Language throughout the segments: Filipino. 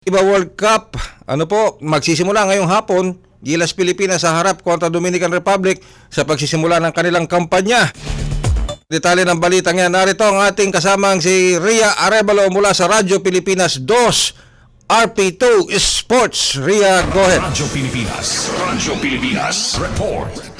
FIBA World Cup, ano po, magsisimula ngayong hapon, Gilas Pilipinas sa harap kontra Dominican Republic sa pagsisimula ng kanilang kampanya. Detalye ng balitang yan. Narito ang ating kasamang si Ria Arevalo mula sa Radyo Pilipinas 2, RP2 Sports. Ria, go ahead. Radyo Pilipinas. Radyo Pilipinas. Report.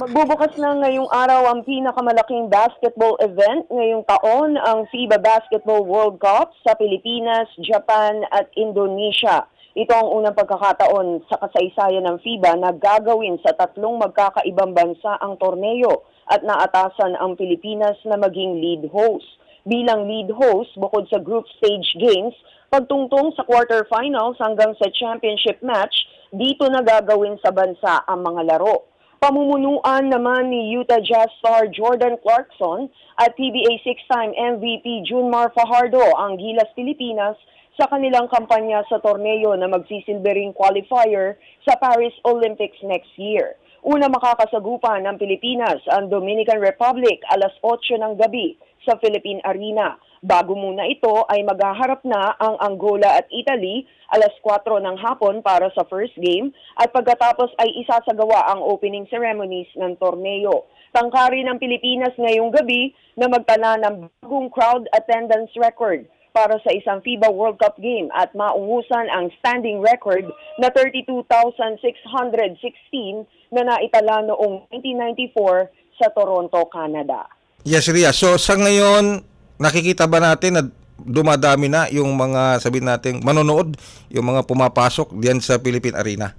Magbubukas na ngayong araw ang pinakamalaking basketball event ngayong taon, ang FIBA Basketball World Cup sa Pilipinas, Japan at Indonesia. Ito ang unang pagkakataon sa kasaysayan ng FIBA na gagawin sa tatlong magkakaibang bansa ang torneo at naatasan ang Pilipinas na maging lead host. Bilang lead host, bukod sa group stage games, pagtungtong sa quarterfinals hanggang sa championship match, dito na gagawin sa bansa ang mga laro. Pamumunuan naman ni Utah Jazz star Jordan Clarkson at PBA six-time MVP Junmar Fajardo ang Gilas Pilipinas sa kanilang kampanya sa torneo na magsisilbering qualifier sa Paris Olympics next year. Una makakasagupan ng Pilipinas ang Dominican Republic alas 8 ng gabi sa Philippine Arena. Bago muna ito ay maghaharap na ang Angola at Italy alas 4 ng hapon para sa first game at pagkatapos ay isasagawa ang opening ceremonies ng torneo. Tangkari ng Pilipinas ngayong gabi na magtala ng bagong crowd attendance record para sa isang FIBA World Cup game at maungusan ang standing record na 32,616 na naitala noong 1994 sa Toronto, Canada. Yes, Ria. So, sa ngayon, nakikita ba natin na dumadami na yung mga, sabihin natin, manonood, yung mga pumapasok diyan sa Philippine Arena?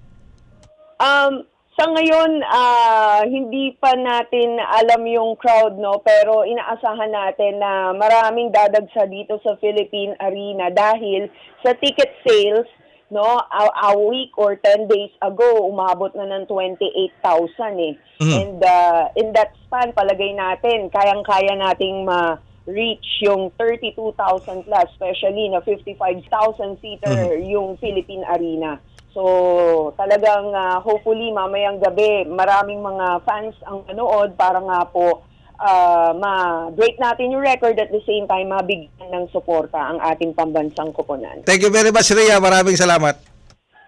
Um, sa ngayon, ah, hindi pa natin alam yung crowd, no? Pero inaasahan natin na maraming dadagsa dito sa Philippine Arena dahil sa ticket sales, no? A, a week or 10 days ago, umabot na ng 28,000 eh. Mhm. And ah, in that span, palagay natin, kayang-kaya nating ma reach yung 32,000 plus, especially na 55,000 seater yung Philippine Arena. So, talagang ah, hopefully mamayang gabi maraming mga fans ang manood para nga po ah, ma-break natin yung record at the same time mabigyan ng suporta ang ating pambansang koponan. Thank you very much, Ria. Maraming salamat.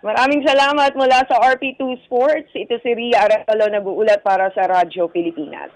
Maraming salamat mula sa RP2 Sports. Ito si Ria Arevalo nag-uulat para sa Radyo Pilipinas.